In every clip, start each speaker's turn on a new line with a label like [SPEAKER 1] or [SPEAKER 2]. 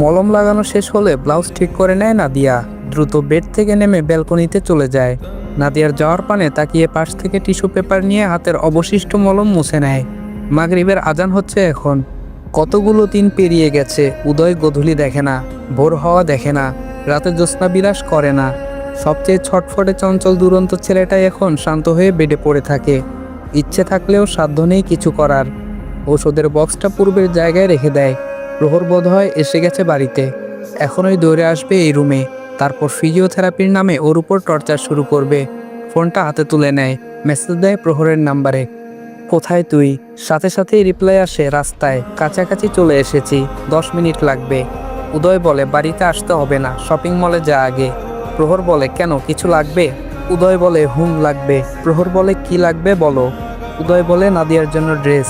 [SPEAKER 1] মলম লাগানো শেষ হলে ব্লাউজ ঠিক করে নেয় নাদিয়া। দ্রুত বেড থেকে নেমে ব্যালকনিতে চলে যায়। নাদিয়ার যাওয়ার পানে তাকিয়ে পাশ থেকে টিস্যু পেপার নিয়ে হাতের অবশিষ্ট মলম মুছে নেয়। মাগরিবের আজান হচ্ছে এখন। কতগুলো দিন পেরিয়ে গেছে, উদয় গধূলি দেখে না, ভোর হওয়া দেখে না, রাতে জ্যোৎস্না বিলাস করে না। সবচেয়ে ছটফটে চঞ্চল দুরন্ত ছেলেটাই এখন শান্ত হয়ে বেডে পড়ে থাকে। ইচ্ছে থাকলেও সাধ্য নেই কিছু করার। ওষুধের বক্সটা পূর্বের জায়গায় রেখে দেয়। প্রহর বোধ হয় এসে গেছে বাড়িতে। এখনই দৌড়ে আসবে এই রুমে। তারপর ফিজিওথেরাপির নামে ওর উপর টর্চার শুরু করবে। ফোনটা হাতে তুলে নেয়। মেসেজ দেয় প্রহরের নাম্বারে। কোথায় তুই? সাথে সাথেই রিপ্লাই আসে, রাস্তায়। কাছাকাছি চলে এসেছি। দশ মিনিট লাগবে। উদয় বলে, বাড়িতে আসতে হবে না। শপিং মলে যা আগে। প্রহর বলে, কেন? কিছু লাগবে? উদয় বলে, হুম, লাগবে। প্রহর বলে, কি লাগবে বলো? উদয় বলে, নাদিয়ার জন্য ড্রেস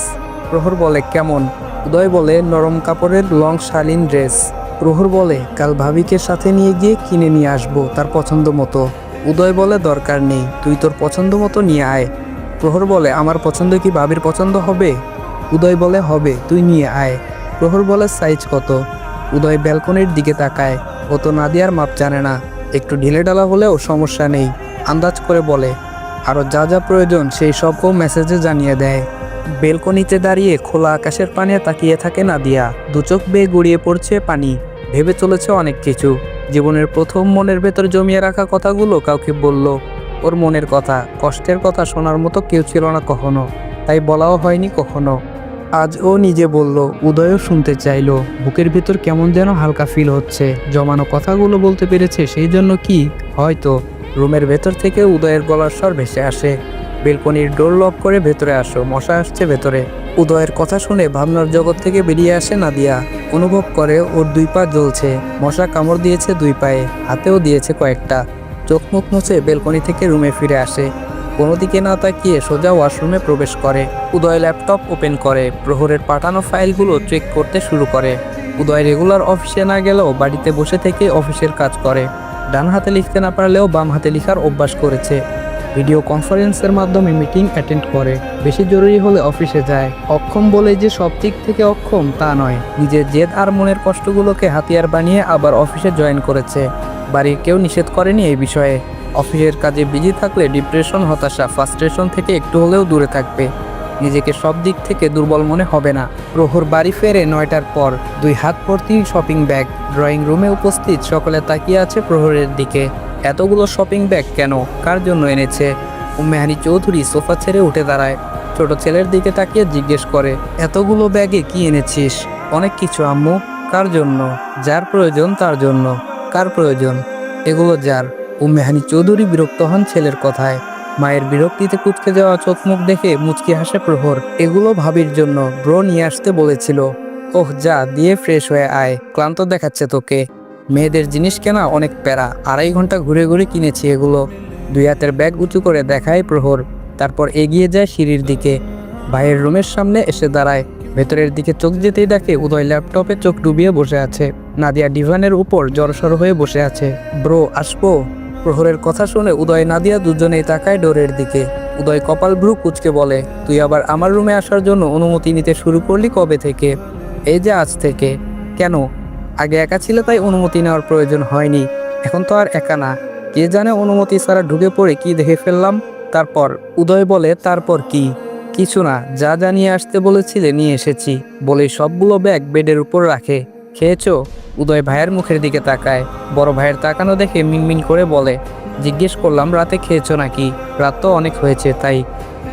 [SPEAKER 1] প্রহর বলে, কেমন? উদয় বলে নরম কাপড়ের লং শালীন ড্রেস প্রহর বলে, কাল ভাবিকে সাথে নিয়ে গিয়ে কিনে নিয়ে আসব তার পছন্দ মতো। উদয় বলে, দরকার নেই, তুই তোর পছন্দ মতো নিয়ে আয়। প্রহর বলে, আমার পছন্দ কি ভাবির পছন্দ হবে? উদয় বলে, হবে, তুই নিয়ে আয়। প্রহর বলে, সাইজ কত? উদয় ব্যালকনির দিকে তাকায়, ও তো নাদিয়ার মাপ জানে না। একটু ঢিলে ডালা হলেও সমস্যা নেই। আন্দাজ করে বলে আরও যা যা প্রয়োজন, সেই সবও মেসেজে জানিয়ে দেয়। বেলকনিতে দাঁড়িয়ে খোলা আকাশের পানে তাকিয়ে থাকে নাদিয়া। দুচোখ বেয়ে গড়িয়ে পড়ছে পানি। ভেবে চলেছে অনেক কিছু। জীবনের প্রথম মনের ভেতর জমিয়ে রাখা কথাগুলো কাউকে বলল। ওর মনের কথা, কষ্টের কথা শোনার মতো কেউ ছিল না কখনো। তাই বলাও হয়নি কখনো। আজ ও নিজে বলল, উদয়ও শুনতে চাইলো, বুকের ভেতর কেমন যেন হালকা ফিল হচ্ছে। জমানো কথাগুলো বলতে পেরেছে সেই জন্য কি? হয়তো। রুমের ভেতর থেকে উদয়ের গলার স্বর ভেসে আসে। বেলকনির ডোর লক করে ভেতরে আসো। মশা আসছে ভেতরে। উদয়ের কথা শুনে ভাবনার জগৎ থেকে বেরিয়ে আসে নাদিয়া। অনুভব করে, ওর দুই পা জ্বলছে। মশা কামড় দিয়েছে দুই পায়ে, হাতেও দিয়েছে কয়েকটা। চোখ মুখ মুছে বেলকনি থেকে রুমে ফিরে আসে। কোনো দিকে না তাকিয়ে সোজা ওয়াশরুমে প্রবেশ করে। উদয় ল্যাপটপ ওপেন করে। প্রহরের পাঠানো ফাইলগুলো চেক করতে শুরু করে। উদয় রেগুলার অফিসে না গেলেও বাড়িতে বসে থেকে অফিসের কাজ করে। ডান হাতে লিখতে না পারলেও বাম হাতে লেখার অভ্যাস করেছে। ভিডিও কনফারেন্সের মাধ্যমে মিটিং অ্যাটেন্ড করে। বেশি জরুরি হলে অফিসে যায়। অক্ষম বলে যে সব দিক থেকে অক্ষম, তা নয়। নিজের জেদ আর মনের কষ্টগুলোকে হাতিয়ার বানিয়ে আবার অফিসে জয়েন করেছে। বাড়ির কেউ নিষেধ করেনি এই বিষয়ে। অফিসের কাজে বিজি থাকলে ডিপ্রেশন, হতাশা, ফ্রাস্ট্রেশন থেকে একটু হলেও দূরে থাকবে। নিজেকে সব দিক থেকে দুর্বল মনে হবে না। প্রহর বাড়ি ফেরে নয়টার পর দুই হাত ভর্তি শপিং ব্যাগ। ড্রয়িং রুমে উপস্থিত, সকলে তাকিয়ে আছে প্রহরের দিকে। এতগুলো শপিং ব্যাগ কেন? কার জন্য এনেছে? উম্মেহানি চৌধুরী সোফা ছেড়ে উঠে দাঁড়ায়। ছোট ছেলের দিকে তাকিয়ে জিজ্ঞেস করে, এতগুলো ব্যাগে কি এনেছিস? অনেক কিছু, আম্মু। কার জন্য? যার প্রয়োজন, তার জন্য। কার প্রয়োজন? এগুলো যার। উম্মেহানি চৌধুরী বিরক্ত হন ছেলের কথায়। মায়ের বিরক্তিতে কুচকে যাওয়া চোখ মুখ দেখে মুচকি হাসে প্রহর। এগুলো ভাবির জন্য, ব্রো নিয়ে আসতে বলেছিল। ওহ, যা, দিয়ে ফ্রেশ হয়ে আয়। ক্লান্ত দেখাচ্ছে তোকে। মেয়েদের জিনিস কেনা অনেক প্যারা। আড়াই ঘণ্টা ঘুরে ঘুরে কিনেছি এগুলো। দুই হাতের ব্যাগ উঁচু করে দেখায় প্রহর। তারপর এগিয়ে যায় সিঁড়ির দিকে। ভাইয়ের রুমের সামনে এসে দাঁড়ায়। ভেতরের দিকে চোখ যেতেই দেখে উদয় ল্যাপটপে চোখ ডুবিয়ে বসে আছে। নাদিয়া ডিভানের উপর জড়সড় হয়ে বসে আছে। ব্রো, আসব? প্রহরের কথা শুনে উদয়, নাদিয়া দুজনেই তাকায় ডোরের দিকে। উদয় কপাল ভ্রু কুচকে বলে, তুই আবার আমার রুমে আসার জন্য অনুমতি নিতে শুরু করলি কবে থেকে? এই যে আজ থেকে। কেন? আগে একা ছিল তাই অনুমতি নেওয়ার প্রয়োজন হয়নি। এখন তো আর একা না। কে জানে অনুমতি ছাড়া ঢুকে পড়ে কি দেখে ফেললাম? তারপর, উদয় বলে, তারপর কি? কিছু না, যা যা নিয়ে আসতে বলেছিলে নিয়ে এসেছি। বলে সবগুলো ব্যাগ বেডের উপর রাখে। খেয়েছো? উদয় ভাইয়ের মুখের দিকে তাকায়। বড় ভাইয়ের তাকানো দেখে মিনমিন করে বলে, জিজ্ঞেস করলাম, রাতে খেয়েছো নাকি? রাত তো অনেক হয়েছে, তাই।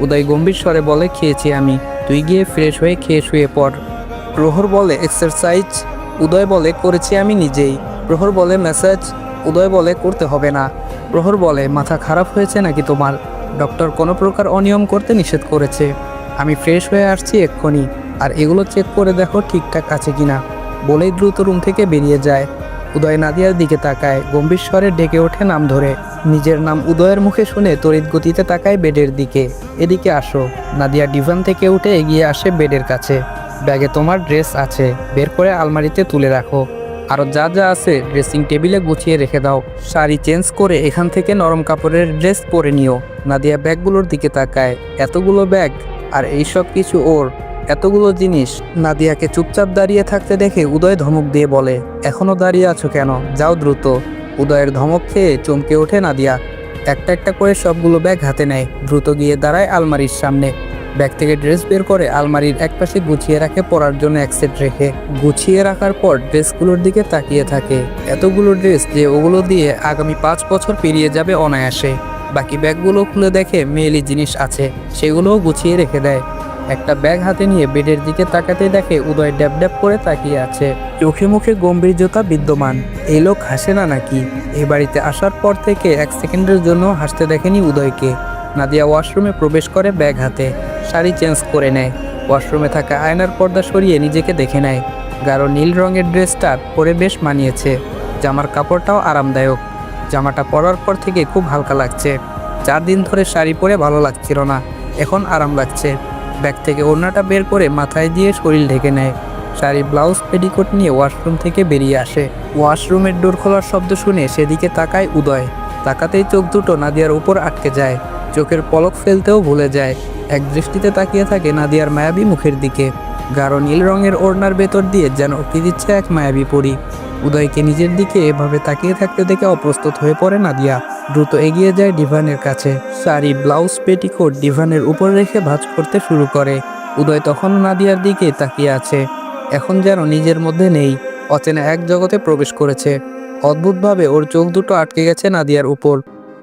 [SPEAKER 1] উদয় গম্ভীর স্বরে বলে, খেয়েছি আমি। তুই গিয়ে ফ্রেশ হয়ে খেয়ে শুয়ে পড়। প্রহর বলে, এক্সারসাইজ উদয় বলে, করেছি আমি নিজেই। প্রহর বলে, মেসেজ উদয় বলে, করতে হবে না। প্রহর বলে, মাথা খারাপ হয়েছে নাকি তোমার? ডক্টর কোনো প্রকার অনিয়ম করতে নিষেধ করেছে। আমি ফ্রেশ হয়ে আসছি এক্ষুনি, আর এগুলো চেক করে দেখো ঠিকঠাক আছে কিনা। বলেই দ্রুত রুম থেকে বেরিয়ে যায়। উদয় নাদিয়ার দিকে তাকায়, গম্ভীর স্বরে ডেকে ওঠে নাম ধরে। নিজের নাম উদয়ের মুখে শুনে তড়িৎ গতিতে তাকায় বেডের দিকে। এদিকে আসো। নাদিয়া ডিভান থেকে উঠে এগিয়ে আসে বেডের কাছে। ব্যাগে তোমার ড্রেস আছে, বের করে আলমারিতে তুলে রাখো। আরও যা যা আছে, ড্রেসিং টেবিলে গুছিয়ে রেখে দাও। শাড়ি চেঞ্জ করে এখান থেকে নরম কাপড়ের ড্রেস পরে নিও। নাদিয়া ব্যাগগুলোর দিকে তাকায়। এতগুলো ব্যাগ? আর এই সব কিছু ওর? এতগুলো জিনিস? নাদিয়াকে চুপচাপ দাঁড়িয়ে থাকতে দেখে উদয় ধমক দিয়ে বলে, এখনও দাঁড়িয়ে আছো কেন? যাও দ্রুত। উদয়ের ধমক খেয়ে চমকে ওঠে নাদিয়া। একটা একটা করে সবগুলো ব্যাগ হাতে নেয়। দ্রুত গিয়ে দাঁড়ায় আলমারির সামনে। ব্যাগ থেকে ড্রেস বের করে আলমারির একপাশে গুছিয়ে রাখে পরার জন্য এক সেট রেখে। গুছিয়ে রাখার পর ড্রেসগুলোর দিকে তাকিয়ে থাকে। এতগুলো ড্রেস যে ওগুলো দিয়ে আগামী পাঁচ বছর পেরিয়ে যাবে অনায়াসে। বাকি ব্যাগগুলো খুলে দেখে মেয়েলি জিনিস আছে, সেগুলোও গুছিয়ে রেখে দেয়। একটা ব্যাগ হাতে নিয়ে বেডের দিকে তাকাতে দেখে উদয় ড্যাব ড্যাব করে তাকিয়ে আছে। চোখে মুখে গম্ভীর্যতা বিদ্যমান। এই লোক হাসে না নাকি? এ বাড়িতে আসার পর থেকে এক সেকেন্ডের জন্য হাসতে দেখেনি উদয়কে। নাদিয়া ওয়াশরুমে প্রবেশ করে ব্যাগ হাতে। শাড়ি চেঞ্জ করে নেয়। ওয়াশরুমে থাকা আয়নার পর্দা সরিয়ে নিজেকে দেখে নেয়। গাঢ় নীল রঙের ড্রেসটা পরে বেশ মানিয়েছে। জামার কাপড়টাও আরামদায়ক। জামাটা পরার পর থেকে খুব হালকা লাগছে। চার দিন ধরে শাড়ি পরে ভালো লাগছিল না। এখন আরাম লাগছে। ব্যাগ থেকে ওড়নাটা বের করে মাথায় দিয়ে শরীর ঢেকে নেয়। শাড়ি ব্লাউজ পেডিকোট নিয়ে ওয়াশরুম থেকে বেরিয়ে আসে। ওয়াশরুমের ডোর খোলার শব্দ শুনে সেদিকে তাকায় উদয়। তাকাতেই চোখ দুটো নাদিয়ার উপর আটকে যায়। চোখের পলক ফেলতেও ভুলে যায়। এক দৃষ্টিতে তাকিয়ে থাকে নাদিয়ার মায়াবী মুখের দিকে। গাঢ় নীল রঙের ওড়নার ভেতর দিয়ে যেন উকি দিচ্ছে এক মায়াবী পরি। উদয়কে নিজের দিকে এভাবে তাকিয়ে থাকতে দেখে অপ্রস্তুত হয়ে পড়ে নাদিয়া। দ্রুত এগিয়ে যায় ডিভানের কাছে। শাড়ি, ব্লাউজ, পেটিকোট ডিভানের উপর রেখে ভাঁজ করতে শুরু করে। উদয় তখন নাদিয়ার দিকে তাকিয়ে আছে। এখন যেন নিজের মধ্যে নেই, অচেনা এক জগতে প্রবেশ করেছে। অদ্ভুতভাবে ওর চোখ দুটো আটকে গেছে নাদিয়ার উপর।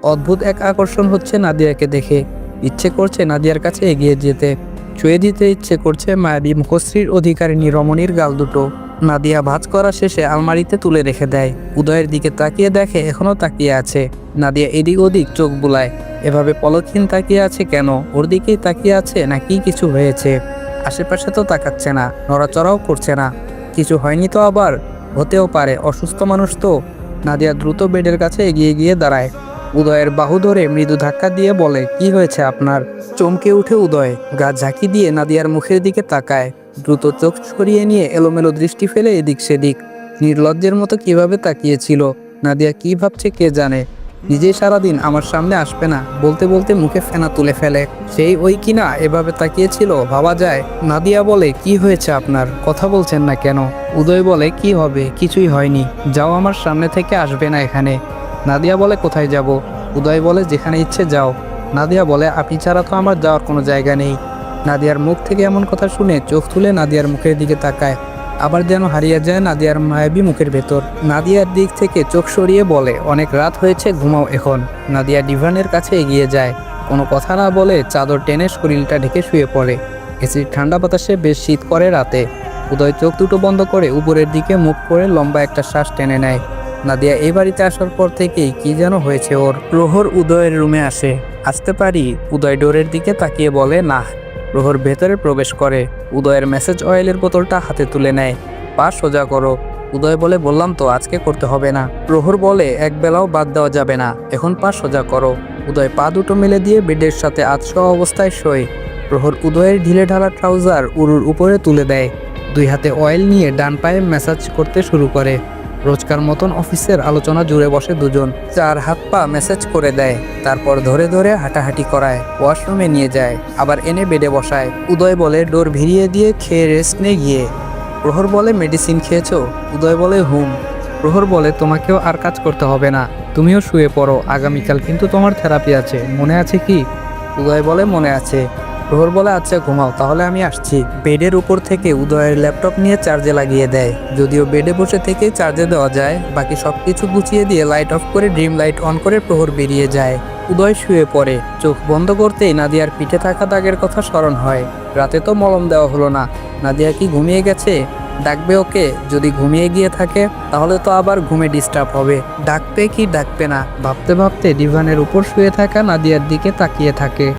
[SPEAKER 1] অদ্ভুত এক আকর্ষণ হচ্ছে নাদিয়াকে দেখে। ইচ্ছে করছে নাদিয়ার কাছে এগিয়ে যেতে। ছুঁয়ে দিতে ইচ্ছে করছে মায়াবী মুখশ্রীর অধিকারিণী রমণীর গাল দুটো। নাদিয়া ভাঁজ করা শেষে আলমারিতে তুলে রেখে দেয়। উদয়ের দিকে তাকিয়ে দেখে এখনও তাকিয়ে আছে। নাদিয়া এদিক ওদিক চোখ বুলায়। এভাবে পলকহীন তাকিয়ে আছে কেন? ওর দিকেই তাকিয়ে আছে না কি কিছু হয়েছে? আশেপাশে তো তাকাচ্ছে না, নড়াচড়াও করছে না। কিছু হয়নি তো আবার? হতেও পারে, অসুস্থ মানুষ তো। নাদিয়া দ্রুত বেডের কাছে এগিয়ে গিয়ে দাঁড়ায়। উদয়ের বাহু ধরে মৃদু ধাক্কা দিয়ে বলে, কি হয়েছে আপনার? চমকে উঠে উদয় গা ঝাঁকি দিয়ে নাদিয়ার মুখের দিকে তাকায়। দ্রুত চোখ সরিয়ে নিয়ে এলোমেলো দৃষ্টি ফেলে এদিক সেদিক। নির্লজ্জের মতো কীভাবে তাকিয়েছিল? নাদিয়া কি ভাবছে কে জানে? নিজেই সারাদিন আমার সামনে আসবে না, বলতে বলতে মুখে ফেনা তুলে ফেলে। সেই ওই কিনা এভাবে তাকিয়েছিল, ভাবা যায়। নাদিয়া বলে, কি হয়েছে আপনার? কথা বলছেন না কেন? উদয় বলে, কি হবে? কিছুই হয়নি। যাও আমার সামনে থেকে আসবে না এখানে। নাদিয়া বলে, কোথায় যাব? উদয় বলে, যেখানে ইচ্ছে যাও। নাদিয়া বলে, আপনি ছাড়া তো আমার যাওয়ার কোনো জায়গা নেই। নাদিয়ার মুখ থেকে এমন কথা শুনে চোখ তুলে নাদিয়ার মুখের দিকে তাকায়। আবার যেন হারিয়ে যায় নাদিয়ার মায়াবী মুখের ভেতর। নাদিয়ার দিক থেকে চোখ সরিয়ে বলে, অনেক রাত হয়েছে, ঘুমাও এখন। নাদিয়া ডিভানের কাছে এগিয়ে যায়। কোনো কথা না বলে চাদর টেনে শরীরটা ঢেকে শুয়ে পড়ে। এসির ঠান্ডা বাতাসে বেশ শীত করে রাতে। উদয় চোখ দুটো বন্ধ করে উপরের দিকে মুখ করে লম্বা একটা শ্বাস টেনে নেয়। নাদিয়া এই বাড়িতে আসার পর থেকেই কি যেন হয়েছে ওর। প্রহর উদয়ের রুমে আসে। আসতে পারি? উদয় ডোরের দিকে তাকিয়ে বলে, না। প্রহর ভেতরে প্রবেশ করে। উদয়ের মেসেজ অয়েলের বোতলটা হাতে তুলে নেয়। পা সোজা করো। উদয় বলে, বললাম তো, আজকে করতে হবে না। প্রহর বলে, এক বেলাও বাদ দেওয়া যাবে না। এখন পা সোজা করো। উদয় পা দুটো মেলে দিয়ে বেডের সাথে আতশোয়া অবস্থায় শোয়। প্রহর উদয়ের ঢিলে ঢালা ট্রাউজার উরুর উপরে তুলে দেয়। দুই হাতে অয়েল নিয়ে ডান পায়ে ম্যাসাজ করতে শুরু করে। রোজকার মতন অফিসের আলোচনা জুড়ে বসে দুজন। চার হাত পা মেসেজ করে দেয়, তারপর ধরে ধরে হাঁটাহাঁটি করায়, ওয়াশরুমে নিয়ে যায়, আবার এনে বেডে বসায়। উদয় বলে, ডোর ভিড়িয়ে দিয়ে খেয়ে রেস্ট নিয়ে গিয়ে। প্রহর বলে, মেডিসিন খেয়েছো? উদয় বলে, হুম। প্রহর বলে, তোমাকেও আর কাজ করতে হবে না, তুমিও শুয়ে পড়ো, আগামীকাল কিন্তু তোমার থেরাপি আছে, মনে আছে কি? উদয় বলে, মনে আছে। প্রহর বলে আচ্ছা ঘুমাও, তাহলে আমি আসছি। বেডের উপর থেকে উদয়ের ল্যাপটপ নিয়ে চার্জে লাগিয়ে দেয়। যদিও বেডে বসে থেকে চার্জে দেওয়া যায়, বাকি সব কিছু গুছিয়ে দিয়ে লাইট অফ করে ড্রিম লাইট অন করে প্রহর বেরিয়ে যায়। উদয় শুয়ে পড়ে। চোখ বন্ধ করতেই নাদিয়ার পিঠে থাকা দাগের কথা স্মরণ হয়। রাতে তো মলম দেওয়া হলো না। নাদিয়া কি ঘুমিয়ে গেছে? ডাকবে ওকে? যদি ঘুমিয়ে গিয়ে থাকে, তাহলে তো আবার ঘুমে ডিস্টার্ব হবে। ডাকবে কি ডাকবে না? ভাবতে ভাবতে ডিভানের উপর শুয়ে থাকা নাদিয়ার দিকে তাকিয়ে থাকে।